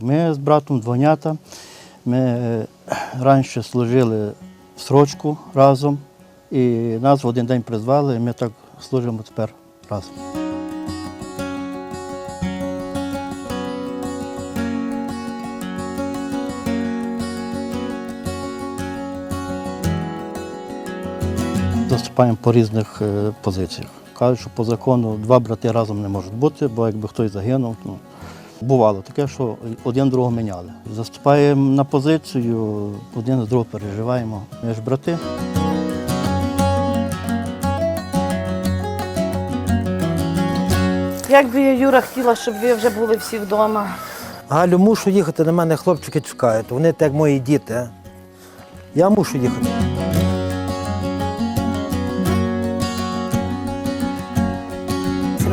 Ми з братом двойнята. Ми е, раніше служили в срочку разом і нас в один день призвали, і ми так служимо тепер разом. Заступаємо по різних е, позиціях. Кажуть, що по закону два брати разом не можуть бути, бо якби хтось загинув, ну, бувало таке, що один другого міняли. Заступаємо на позицію, один з другого переживаємо. Ми ж брати. Як би я, Юра, хотіла, щоб ви вже були всі вдома. Галю, мушу їхати, на мене хлопчики чекають. Вони так як мої діти. Я мушу їхати. –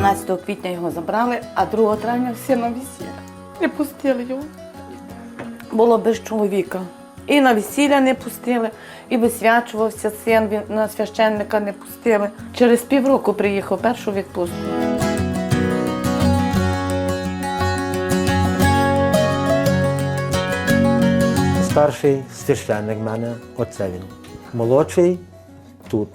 17 квітня його забрали, а 2 травня всі на весілля. Не пустили його. Було без чоловіка. І на весілля не пустили, і висвячувався син, він- на священника не пустили. Через півроку приїхав першу відпустку. Старший священник в мене, оце він. Молодший тут.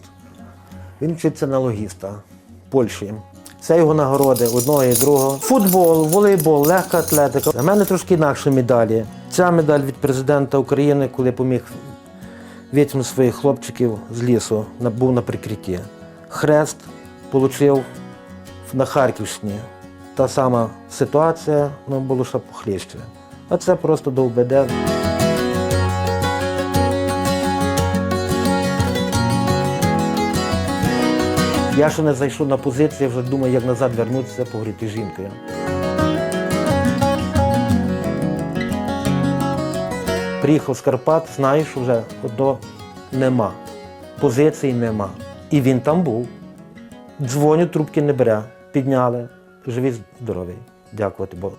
Він вчиться на логіста в Польщі. Це його нагороди одного і другого. Футбол, волейбол, легка атлетика. У мене трошки інакші медалі. Ця медаль від президента України, коли поміг витягнути своїх хлопчиків з лісу, був на прикритті. Хрест отримав на Харківщині. Та сама ситуація, ну було ще похліще. А це просто до УБД. Я ще не зайшов на позицію, вже думаю, як назад вернутися, погріти жінкою. Приїхав з Карпат, знаю, що вже одного нема. Позиції нема. І він там був. Дзвоню, трубки не бере. Підняли. Живий, здоровий. Дякувати Богу.